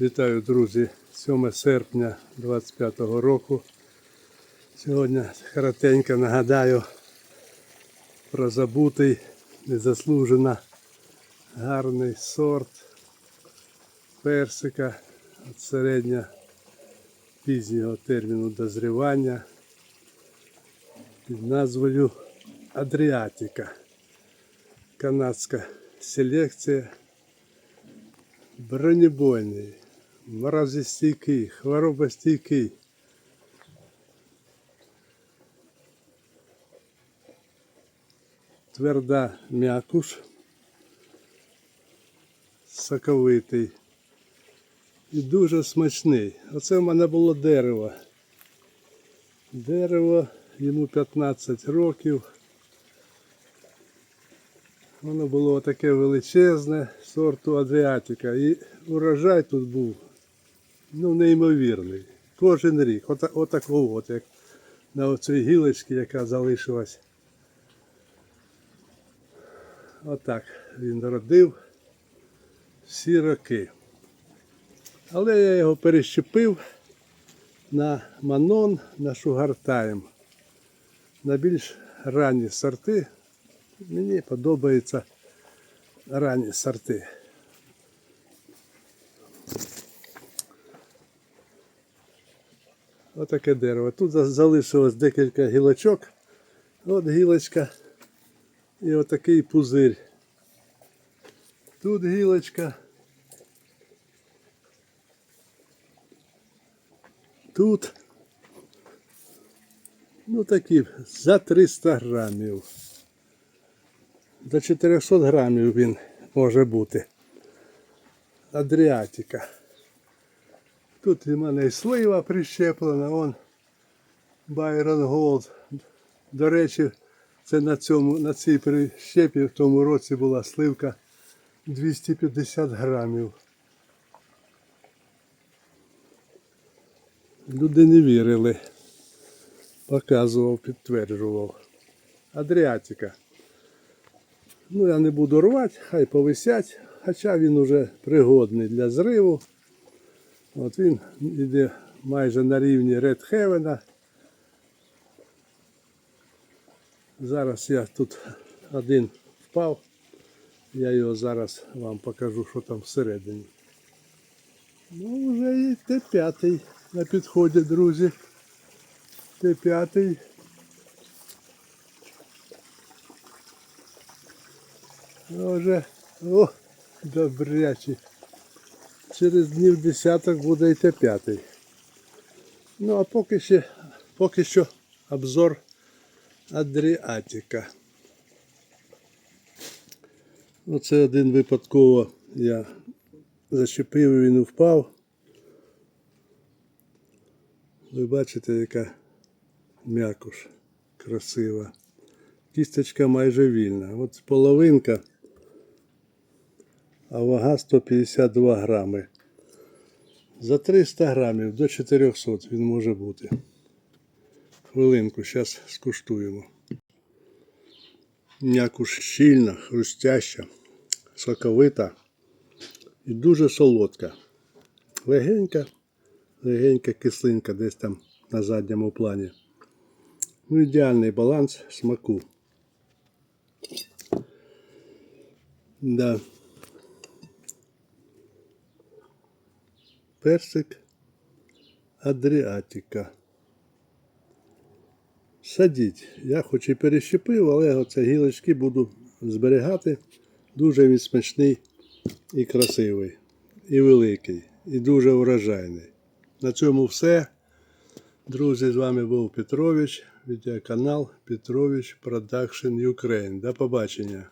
Вітаю, друзі! 7 серпня 25 року. Сьогодні коротенько нагадаю про забутий, незаслужено гарний сорт персика від середньо пізнього терміну дозрівання під назвою Адріатика. Канадська селекція бронебойний, морозостійкий, хворобостійкий. Тверда м'якуш, соковитий і дуже смачний. Оце в мене було дерево. Дерево, йому 15 років. Воно було таке величезне, сорту Адріатика. І урожай тут був ну, неймовірний. Кожен рік. Ота, отакого, от, як на оцій гілочці, яка залишилась. Отак він родив всі роки. Але я його перещепив на манон, на шугартайм. На більш ранні сорти. Мені подобаються ранні сорти. Отаке дерево. Тут залишилось декілька гілочок. От гілочка і отакий пузир. Тут гілочка. Тут. Ну такі за 300 грамів. До 400 грамів він може бути. Адріатика. Тут у мене і слива прищеплена, он Байрон Голд. До речі, це на цьому, на цій прищепі в тому році була сливка 250 грамів. Люди не вірили. Показував, підтверджував. Адріатика. Ну, я не буду рвати, хай повисять, хоча він уже пригодний для зриву. От він йде майже на рівні Редхевена. Зараз я тут один впав. Я його зараз вам покажу, що там всередині. Ну, вже і Т5 на підході, друзі. Т5. Вже, о, добрячий. Через днів десяток буде і Т5. Ну, а поки що, поки що обзор Адріатика. Оце один випадково я зачепив і він впав. Ви бачите, яка м'якуш красива. Кісточка майже вільна. От половинка, а вага 152 грами. За 300 грамів до 400 він може бути. Хвилинку, зараз скуштуємо. М'якуш щільна, хрустяща, соковита і дуже солодка. Легенька, легенька кислинка десь там на задньому плані. Ну, ідеальний баланс смаку. Да. Персик Адріатика. Садіть. Я хоч і перещепив, але оце гілочки буду зберігати. Дуже він смачний і красивий, і великий, і дуже урожайний. На цьому все. Друзі, з вами був Петрович, відеоканал Петрович Production Ukraine. До побачення.